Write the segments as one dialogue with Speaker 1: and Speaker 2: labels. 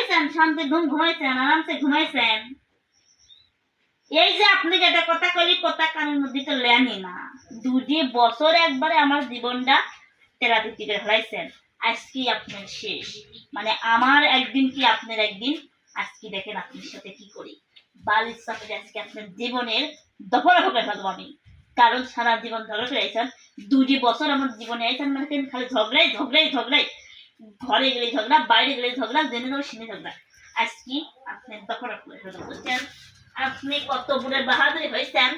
Speaker 1: ঘুমাইছেন? শান্তি, ঘুম ঘুমাইছেন, আরামসে ঘুমাইছেন? এই যে আপনি যেটা কথা কইলি, কথা কানের মধ্যে তো লেনি না। দুটি বছর একবারে আমার জীবনটা তেরাতি থেকে ফেলাইছেন। আজকে আপনার শেষ। মানে আমার একদিন কি আপনার একদিন? আজকে দেখেন আপনার সাথে কি করি। বালির সাথে আজকে আপনার জীবনের দফরা হবে ফেলব আমি। কারণ সারা জীবন ঝগড়া করে আইছেন দুটি বছর আমার জীবনে আইছেন মানে খালি ঝগড়াই ঝগড়াই ঝগড়াই। ঘরে গেলে ঝগড়া, বাইরে গেলে ঝগড়া, জেনে যাব শুনে ঝগড়া। আজকে আপনি করে ফেলব, বুঝছেন? আপনি কত বুড়ে বাহাদুরি হয়েছেন?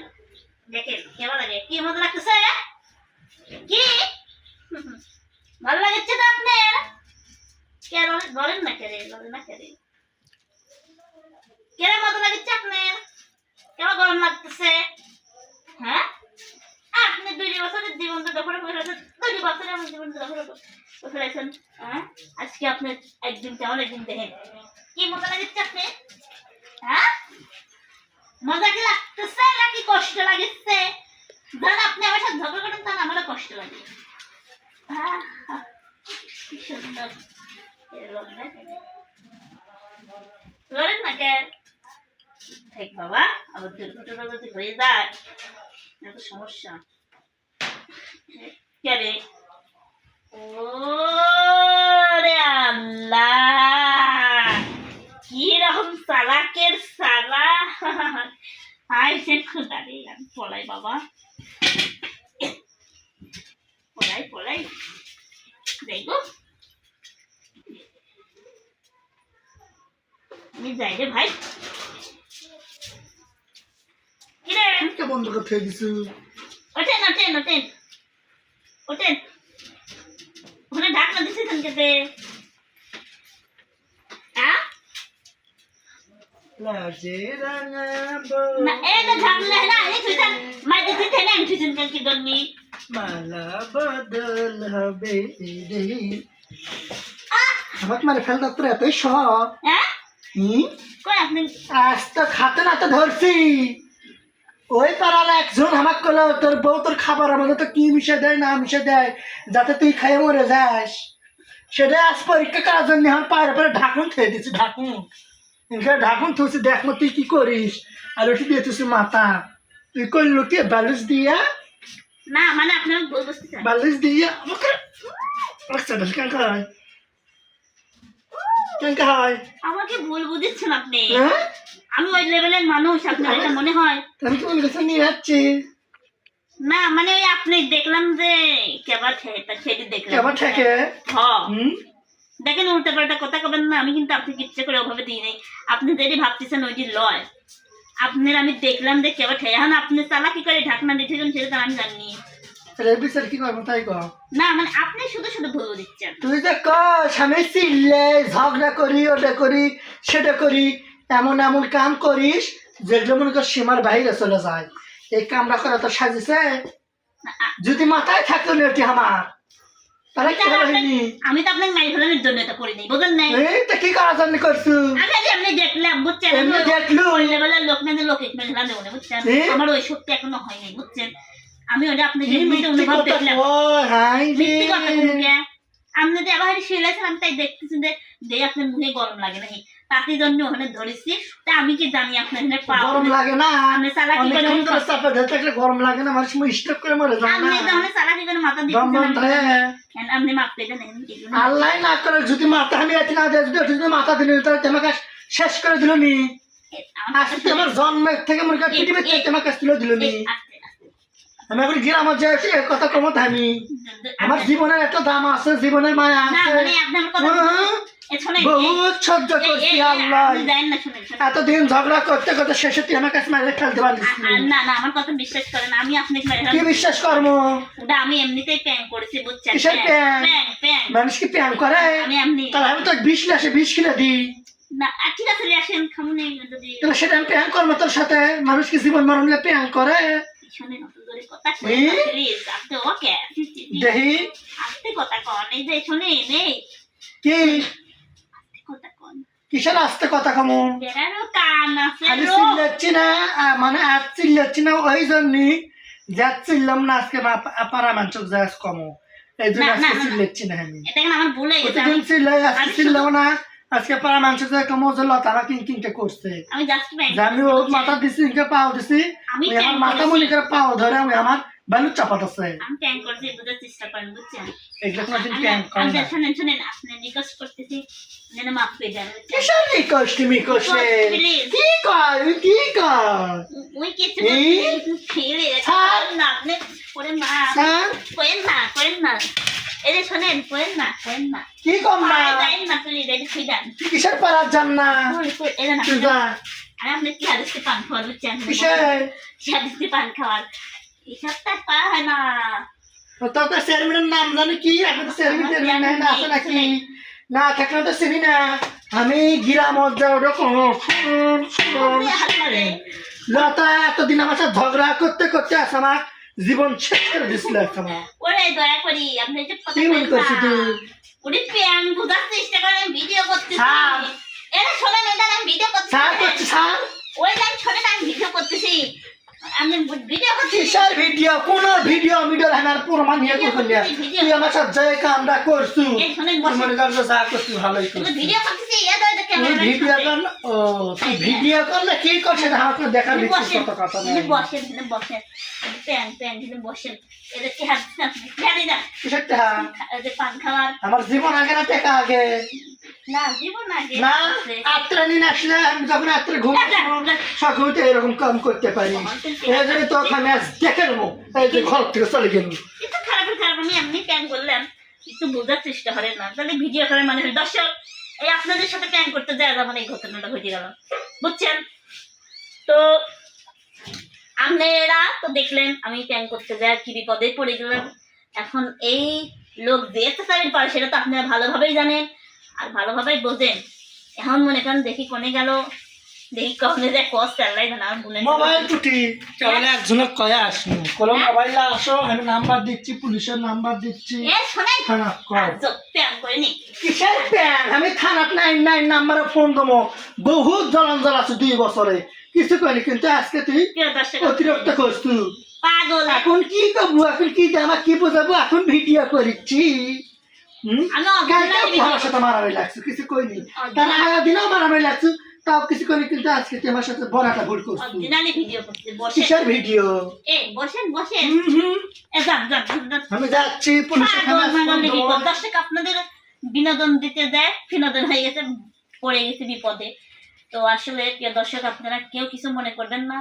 Speaker 1: দেখেন, কেমন লাগে? কি মতো লাগতেছে? কি? ভালো লাগছে তো আপনার? কেন বলেন না বলেন না লাগছে আপনার? কেমন গরম লাগতেছে? হ্যাঁ? আপনি দুই বছরের জীবন তো করে ফেলেছেন দুই বছরে আমার জীবন দখল করে ফেলেছেন। আজকে আপনি একদিন কেমন একদিন দেখেন। কি মতো লাগছে আপনি হ্যাঁ? মজা কি লাগতেছে নাকি কষ্ট লাগছে? ধরেন আপনি আমার সাথে ঝগড়া করেন, তাহলে আমারও কষ্ট লাগে। হয়ে সমস্যা। কে রে? ও! আল্লাহ। কি রকম সালাকের সালা হাই সে আমি পলাই বাবা। পলাই পলাই। দেখো আমি যাই রে ভাই। কিরে?
Speaker 2: বন্ধ করে দিছু?
Speaker 1: ওঠেন ওঠেন ওঠেন। ওঠেন। ওখানে ঢাকনা দিচ্ছেন কেটে
Speaker 2: লাজে রাঙা
Speaker 1: না এই তো ঢাকনা না এই তুইছেন মাই দিতে থেনে আমি তুইছেন কেন কি করনি
Speaker 2: মালা বদল হবে রে আমাকে ফেলতে তোর এতই সব
Speaker 1: হ্যাঁ
Speaker 2: হুম
Speaker 1: কই আপনি
Speaker 2: আজ তো খাতে না তো ধরছি ওই পাড়ার একজন আমাকে কলো তোর বউ তোর খাবার আমাদের তো কি মিশে দেয় না মিশে দেয় যাতে তুই খাইয়ে মরে যাস সেটা আজ পরীক্ষা করার জন্য আমার পায়ের পরে ঢাকুন খেয়ে দিচ্ছি ঢাকুন এখানে ঢাকুন দেখ তুই কি করিস? আর ওটি দিয়ে মাথা। তুই করল কি বালিশ দিয়া?
Speaker 1: না মানে আপনি আমাকে
Speaker 2: বালিশ দিয়া? আচ্ছা কেন হয়? কেন হয়?
Speaker 1: আমাকে ভুল বুঝেছেন আপনি।
Speaker 2: হ্যাঁ?
Speaker 1: আমি ওই লেভেলের মানুষ আপনার এটা মনে হয়।
Speaker 2: আমি কাছে নিয়ে যাচ্ছি।
Speaker 1: না মানে ওই আপনি দেখলাম যে কেবার ঠেটা সেটি দেখলাম।
Speaker 2: কেমন থাকে
Speaker 1: হ্যাঁ দেখেন উল্টা পাল্টা কথা কবেন না আমি কিন্তু আপনাকে ইচ্ছে করে ওভাবে দিই নাই। আপনি যেটি ভাবতেছেন ওইটি লয় আপনার আমি দেখলাম যে কেবার ঠে এখন আপনি চালা কি করে ঢাকনা দিতেছেন সেটা তো আমি জানি। না মানে আপনি শুধু শুধু ভুল দিচ্ছেন।
Speaker 2: তুই যে চিল্লে ঝগড়া করি ওটা করি সেটা করি এমন এমন কাম করিস যেগুলো মনে কর সীমার বাইরে চলে যায়। এই কামটা করা তো সাজিছে। যদি মাথায় থাকতো না আমার।
Speaker 1: আমি তো আপনাকে মাই ফেলানোর জন্য এটা করিনি বুঝলেন নাই?
Speaker 2: এই কি করার জন্য করছু?
Speaker 1: আমি আজ এমনি দেখলাম বুঝছেন?
Speaker 2: এমনি
Speaker 1: ওই-
Speaker 2: দেখলু
Speaker 1: ওই লোক না লোক একটু খেলা দেবো বুঝছেন? আমার ওই শক্তি এখনও হয়নি বুঝছেন? আমি ওটা আপনাকে
Speaker 2: কি
Speaker 1: অনুভব দেখলাম। কথা আপনি যে আবার আমি তাই দেখতেছি যে আপনার মুখে গরম লাগে নাকি? তাতে জন্য ওখানে ধরেছি। তা আমি কি জানি আপনার এখানে পা
Speaker 2: গরম লাগে না।
Speaker 1: আপনি চালাকি করে।
Speaker 2: চাপে ধরে থাকলে গরম লাগে না সময় স্টক করে মরে
Speaker 1: আপনি
Speaker 2: না।
Speaker 1: যখন চালাকি করে মাথা
Speaker 2: দম বন্ধ হয়ে।
Speaker 1: আপনি মাপ পেতে নেন
Speaker 2: আল্লাহ না করে যদি মাথা আমি এত না দেয় যদি যদি মাথা দিল তাহলে তোমাকে শেষ করে দিল নি। আজকে আমার জন্মের থেকে মনে কর পৃথিবীর থেকে তোমাকে তুলে দিল নি। আমি এখন গ্রামে যে আছি, কথা কমত আমি আমার জীবনের একটা দাম আছে জীবনের মায়া আছে। বহুত সহ্য করছি আল্লাহ। এতদিন ঝগড়া করতে করতে শেষে তুই আমার কাছে মারে ফেলতে পারিস
Speaker 1: আ- আ- না না আমার কথা বিশ্বাস করেন আমি আপনাকে মেরে
Speaker 2: কি বিশ্বাস কর্ম
Speaker 1: ওটা আমি এমনিতেই প্যাং করেছি বুঝছেন?
Speaker 2: কিসের
Speaker 1: প্যাং
Speaker 2: প্যাং?
Speaker 1: প্যাং প্যাং।
Speaker 2: মানুষ কি প্যান করে?
Speaker 1: আমি এমনি
Speaker 2: তাহলে আমি তো দিই
Speaker 1: না ঠিক আছে আসেন যদি
Speaker 2: সেটা আমি করব তোর সাথে? মানুষ কি জীবন মরণ নিয়ে প্যান করে?
Speaker 1: শুনে কথা
Speaker 2: এ?
Speaker 1: প্লিজ আপনি ওকে
Speaker 2: দেখি
Speaker 1: আপনি কথা কন এই যে শুনে নেই
Speaker 2: কি? কিসের আসতে কথা কমু? খালি চিল্লাচ্ছি না মানে আর চিল্লাচ্ছি না ওই জন্যই যা চিল্লাম না আজকে পারা মাঞ্চক যা কমো। এই জন্য আজকে। চিল্লাচ্ছি না আমি। প্রতিদিন চিল্লাই আজকে না আজকে পাড়া মাংস যে একটা মজা লত আমার কিন করছে।
Speaker 1: আমি জাস্ট ব্যাংক
Speaker 2: যে আমি ও মাথা দিছি পাও দিছি
Speaker 1: আমি
Speaker 2: আমার মাথা। মনে করে পাও ধরে আমি আমার বালু চাপাত আছে
Speaker 1: আমি ট্যাঙ্ক করছি বোঝার চেষ্টা করেন বুঝছেন?
Speaker 2: এগুলো কোনো দিন
Speaker 1: আমি-
Speaker 2: প্যান করে
Speaker 1: আমি
Speaker 2: না।
Speaker 1: শুনেন শুনেন আপনি রিকোয়েস্ট করতেছি যেন মাফ দেন বুঝছেন?
Speaker 2: কিসের নিকোষ তুমি কোষে. কি কর কি কর?
Speaker 1: ওই কিছু? ফেলে
Speaker 2: ছাড়।
Speaker 1: না আপনি করেন না।
Speaker 2: স্যার
Speaker 1: করেন না করেন না। এই যে শোনেন করেন না করেন না।
Speaker 2: কি কম না?
Speaker 1: পায়ে ফিডান
Speaker 2: কিসের যান না?
Speaker 1: এই না আর আপনি কি পান খাওয়ার বুঝছেন?
Speaker 2: কিসের?
Speaker 1: হাদিসকে পান খাওয়ার? এসবটা পাওয়া না।
Speaker 2: তোর চেয়ারম্যানের নাম জানি কি? এখন তো চেয়ারম্যান চেয়ারম্যান না আছে নাকি? না থাকলে তো চিনি না। আমি গিরাম। লতা এতদিন আমার সাথে ঝগড়া করতে করতে আছে আমার জীবন শেষ করে দিছিল
Speaker 1: ওরে দয়া করি আপনি যে কথা
Speaker 2: কি তুই?
Speaker 1: ওরে প্যান বুঝার চেষ্টা করেন ভিডিও। এটা শোনেন এটা আমি ভিডিও করতেছি।
Speaker 2: স্যার করছি স্যার।
Speaker 1: ওই লাইন শোনেন করতেছি আমি ভিডিও করতেছি।
Speaker 2: কিসের ভিডিও কোন ভিডিও ভিডিও আমার প্রমাণ নিয়ে? করলি তুই আমার কামটা করছু। মনে করছ যা করছু ভালোই
Speaker 1: তুমি
Speaker 2: করছু।
Speaker 1: ভিডিও করতেছি ইয়া দাও এটা
Speaker 2: ভিডিও কর ও তুই ভিডিও কর না কি করছে? না আমাকে দেখার
Speaker 1: তুমি
Speaker 2: কত কথা নাই
Speaker 1: তুমি বসেন। প্যান প্যান যে পান
Speaker 2: আমার জীবন আগে না টাকা আগে।
Speaker 1: না
Speaker 2: না আত্রা নিন আসলে আমি যখন আত্রা ঘুম সকালতে এরকম কাম করতে পারি। এই জন্য তো আমি আজ দেখে নেব। এই যে ঘর থেকে চলে গেল
Speaker 1: একটু খারাপ খারাপ আমি এমনি প্যান করলাম। একটু বোঝার চেষ্টা করেন না। তাহলে ভিডিও মানে দর্শক এই আপনাদের সাথে প্যান করতে যায় এই ঘটনাটা ঘটে গেল। বুঝছেন? তো আপনারা তো দেখলেন আমি প্যান করতে যাই কি বিপদে পড়ে গেলাম। এখন এই লোক যে পারে সেটা তো আপনারা ভালোভাবেই জানেন। আর ভালোভাবেই বোঝেন। এখন মনে করেন দেখি কোনে গেল দেখি কখনো যায় কষ্ট আল্লাহ জানা আর মনে
Speaker 2: মোবাইল টুটি তাহলে একজনের কয়ে আসুন। কোনো মোবাইল আসো আমি নাম্বার দিচ্ছি পুলিশের নাম্বার দিচ্ছি।
Speaker 1: এ শোনেন।
Speaker 2: থানা কর।
Speaker 1: প্যান করে নি।
Speaker 2: কিসের প্যান? আমি থানাত নাইন নাইন নাম্বারে ফোন দেবো। বহুত জলাঞ্জল আছে দুই বছরে। কিছু করি কিন্তু আজকে তুই অতিরিক্ত করছু
Speaker 1: পাগল।
Speaker 2: এখন কি করব? এখন কি আমার কি বোঝাবো? এখন ভিডিও করিচ্ছি। আমার সাথে মারামারি লাগছে কিছু কইনি। তার আগের দিনও মারামারি লাগছে তাও কিছু করি কিন্তু আজকে তুই আমার সাথে বড়াটা ভুল করছি।
Speaker 1: অরিজিনালি ভিডিও করতে বসেন
Speaker 2: কিসের ভিডিও?
Speaker 1: বসেন বসেন।
Speaker 2: হুম হুম।
Speaker 1: এ যান যান যান, যান।
Speaker 2: আমি যাচ্ছি পুলিশের
Speaker 1: পাগল
Speaker 2: থানায়
Speaker 1: মাগল
Speaker 2: ফোন দেবো।
Speaker 1: বিপদ। দর্শক আপনাদের বিনোদন দিতে দেয় বিনোদন হয়ে গেছে পড়ে গেছে বিপদে। তো আসলে প্রিয় দর্শক আপনারা কেউ কিছু মনে করবেন না।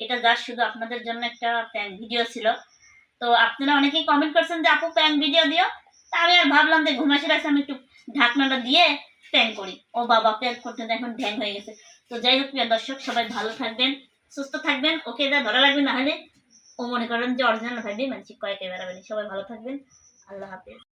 Speaker 1: এটা যা শুধু আপনাদের জন্য একটা ভিডিও ছিল। তো আপনারা অনেকেই কমেন্ট করছেন যে আপু প্যান ভিডিও দিও? আমি আর ভাবলাম যে ঘুমাসি রাখছে, আমি একটু ঢাকনাটা দিয়ে প্যান করি। ও বাবা প্যান করতে এখন ঢ্যাং হয়ে গেছে। তো যাই হোক, প্রিয় দর্শক, সবাই ভালো থাকবেন, সুস্থ থাকবেন। ওকে যা ধরা লাগবে না হলে ও মনে করেন যে অরিজিনাল থাকবে মানসিক কয়েকে বেড়াবেন সবাই ভালো থাকবেন। আল্লাহ হাফেজ।